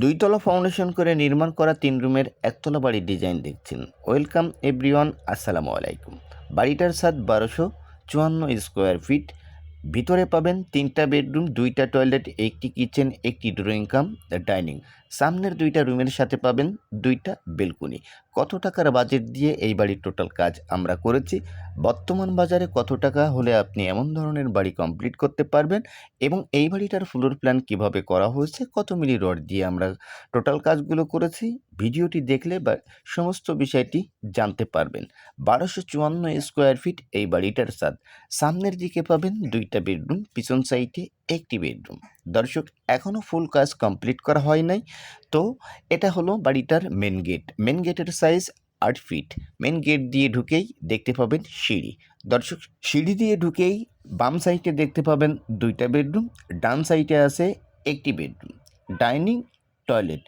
দুইতলা foundation করে নির্মাণ করা তিন রুমের একতলা বাড়ির ডিজাইন দেখছেন। ওয়েলকাম এভরিওয়ান, আসসালামু আলাইকুম। বাড়িটার স্বাদ বারোশো চুয়ান্ন স্কোয়ার ফিট। ভিতরে পাবেন তিনটা বেডরুম, দুইটা টয়লেট, একটি কিচেন, একটি ড্রয়িং কাম ডাইনিং। সামনের দুইটা রুমের সাথে পাবেন দুইটা বেলকুনি। কত টাকার বাজেট দিয়ে এই বাড়ির টোটাল কাজ আমরা করেছি? বর্তমান বাজারে কত টাকা হলে আপনি এমন ধরনের বাড়ি কমপ্লিট করতে পারবেন? এবং এই বাড়িটার ফ্লোর প্ল্যান কীভাবে করা হয়েছে? কত মিলি রড দিয়ে আমরা টোটাল কাজগুলো করেছি? ভিডিওটি দেখলে বা সমস্ত বিষয়টি জানতে পারবেন। বারোশো চুয়ান্ন স্কোয়ার ফিট এই বাড়িটার সাদ সামনের দিকে পাবেন দুইটা বেডরুম পিছন সাইডে একটি বেডরুম। দর্শক এখনও ফুল কাজ কমপ্লিট করা হয় নাই। তো এটা হলো বাড়িটার মেন গেট। মেন গেটের সাইজ আট ফিট। মেন গেট দিয়ে ঢুকেই দেখতে পাবেন সিঁড়ি। দর্শক, সিঁড়ি দিয়ে ঢুকেই বাম সাইডে দেখতে পাবেন দুইটা বেডরুম। ডান সাইডে আছে একটি বেডরুম। Dining, toilet.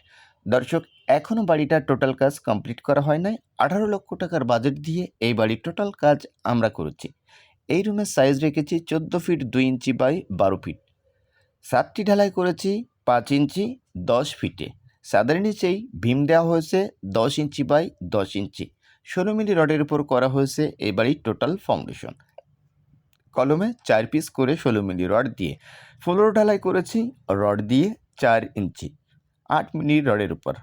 দর্শক এখনও বাড়িটার টোটাল কাজ কমপ্লিট করা হয় নাই। আঠারো লক্ষ টাকার বাজেট দিয়ে এই বাড়ির টোটাল কাজ আমরা করেছি। এই রুমের সাইজ রেখেছি চোদ্দ ফিট দুই ইঞ্চি বাই বারো ফিট। সাতটি ঢালাই করেছি, পাঁচ ইঞ্চি, দশ ফিটে। সাদের নিচেই ভীম দেওয়া হয়েছে দশ ইঞ্চি বাই দশ ইঞ্চি। ষোলো মিলি রডের উপর করা হয়েছে এই বাড়ির টোটাল ফাউন্ডেশন। কলমে চার পিস করে ষোলো মিলি রড দিয়ে। ফ্লোর ঢালাই করেছি রড দিয়ে চার ইঞ্চি, আট মিলি রডের উপর।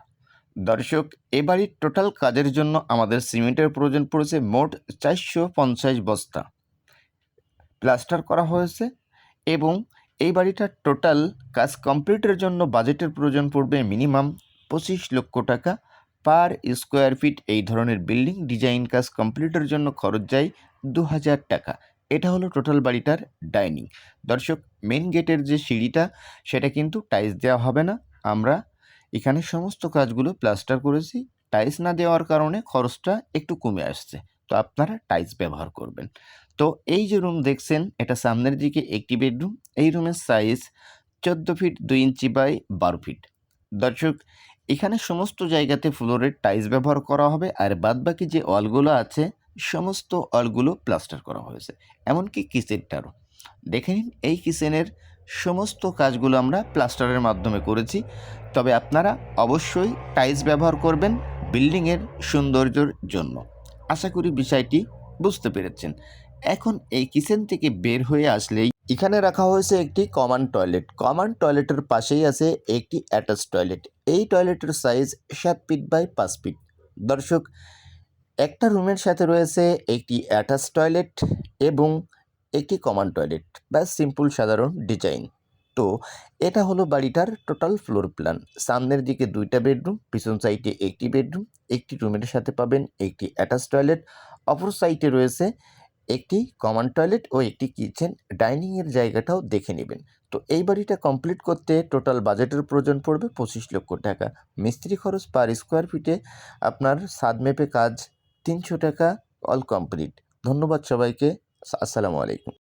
দর্শক এ বাড়ির টোটাল কাজের জন্য আমাদের সিমেন্টের প্রয়োজন পড়েছে মোট চারশো পঞ্চাশ বস্তা। প্লাস্টার করা হয়েছে এবং এই বাড়িটার টোটাল কাজ কমপ্লিটের জন্য বাজেটের প্রয়োজন পড়বে মিনিমাম পঁচিশ লক্ষ টাকা পার স্কোয়ার ফিট এই ধরনের বিল্ডিং ডিজাইন কাজ কমপ্লিটের জন্য খরচ যায় দু হাজার টাকা। এটা হলো টোটাল বাড়িটার ডাইনিং দর্শক মেন গেটের যে সিঁড়িটা, সেটা কিন্তু টাইলস দেওয়া হবে না। আমরা এখানে সমস্ত কাজগুলো প্লাস্টার করেছি। টাইলস না দেওয়ার কারণে খরচটা একটু কমে আসছে। তো আপনারা টাইলস ব্যবহার করবেন। তো এই যে রুম দেখছেন, এটা সামনের দিকে একটি বেডরুম এই রুমের সাইজ চোদ্দ ফিট দুই ইঞ্চি বাই বারো ফিট দর্শক, এখানে সমস্ত জায়গাতে ফ্লোরের টাইলস ব্যবহার করা হবে আর বাদবাকি যে অলগুলো আছে, সমস্ত অলগুলো প্লাস্টার করা হয়েছে। এমনকি কিচেনটারও দেখে নিন, এই কিচেনের সমস্ত কাজগুলো আমরা প্লাস্টারের মাধ্যমে করেছি। তবে আপনারা অবশ্যই টাইলস ব্যবহার করবেন বিল্ডিংয়ের সৌন্দর্যের জন্য। আশা করি বিষয়টি বুঝতে পেরেছেন। এখন এই কিচেন থেকে বের হয়ে আসলেই এখানে রাখা হয়েছে একটি কমন টয়লেট কমন টয়লেটের পাশেই আছে একটি অ্যাটাচ টয়লেট এই টয়লেটের সাইজ সাত ফিট বাই পাঁচ ফিট দর্শক, একটা রুমের সাথে রয়েছে একটি অ্যাটাচ টয়লেট এবং একটি কমন টয়লেট বা সিম্পল সাধারণ ডিজাইন তো এটা হলো বাড়িটার টোটাল ফ্লোর প্ল্যান সামনের দিকে দুইটা বেডরুম পিছন সাইডে একটি বেডরুম একটি রুমের সাথে পাবেন একটি অ্যাটাচ টয়লেট অপর সাইডে রয়েছে একটি কমন টয়লেট ও একটি কিচেন ডাইনিংয়ের জায়গাটাও দেখে নেবেন। তো এই বাড়িটা কমপ্লিট করতে টোটাল বাজেটের প্রয়োজন পড়বে পঁচিশ লক্ষ টাকা। মিস্ত্রি খরচ পার স্কোয়ার ফিটে আপনার সাদ মেপে কাজ তিনশো টাকা অল কমপ্লিট ধন্যবাদ সবাইকে। আসসালামু আলাইকুম।